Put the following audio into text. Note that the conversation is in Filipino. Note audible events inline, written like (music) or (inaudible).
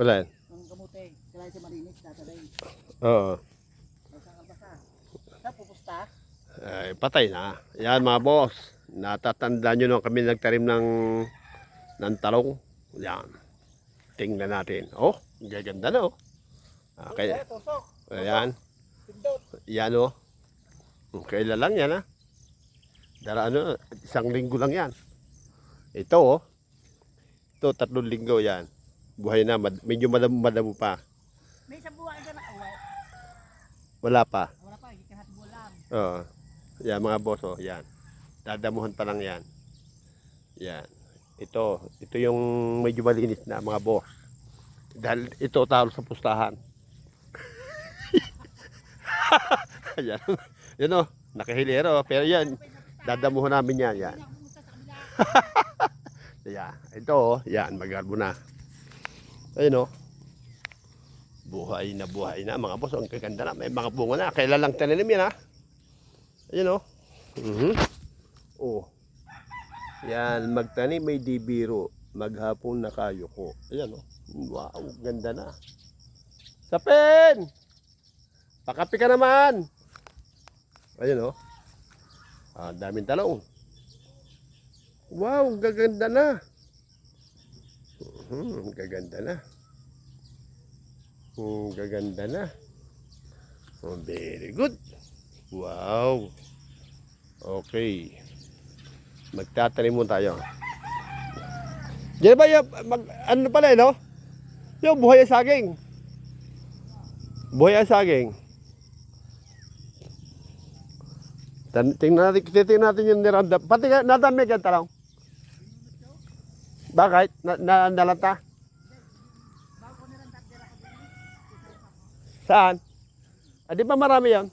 Wala yan. Ang kamote, kaya si malinis, tataday. Oo. Sa pupusta, Ay, patay na. Yan mga boss. Natatanda nyo nung kami nagtarim ng ng talong. Yan. Tingnan natin. Oh, gaganda na oh. Okay. Ayan. Yan oh. Kailan lang yan ha. Dara ano, isang linggo lang yan. Ito oh. Ito, tatlong linggo yan. Buhay na, mad- medyo madamo, madamo pa. May isang buwan ka na, oh, Wala pa. wala pa, hindi ka hati buwan. Oo. Yan mga boss oh, yan. Dadamuhan pa lang yan. Yan. Ito, ito yung medyo malinis na mga boss. Dahil ito talo sa pustahan. (laughs) yan. Yan oh, nakahilero. Pero yan, dadamuhan namin yan. Yan. (laughs) Yan. Ito oh, yan, magarbo na. Ayun oh. Buhay na buhay na mga boss. Ang kaganda na. May mga bunga na. Kailan lang tananim yan ha. Ayun oh. Mhm. Oh. Yan, magtanim may di biro. Maghapon na kayo ko. Ayan oh. Wow, ganda na. Sapin! Pakapi ka naman! Ayun oh. Ah, daming talong. Wow, gaganda na. Hmm, gaganda na. Hmm, gaganda na. Oh, very good. Wow. Okay. Magtatanim mo tayo. Diyan ba yung, mag, ano pala eh, no? Yung buhay ang saging. Buhay ang saging. Tingnan natin, titingnan natin yung niranda. Pati ka, nadami ka talong. Bakit? Na, na, nalanta? Saan? Ah, di ba marami yan?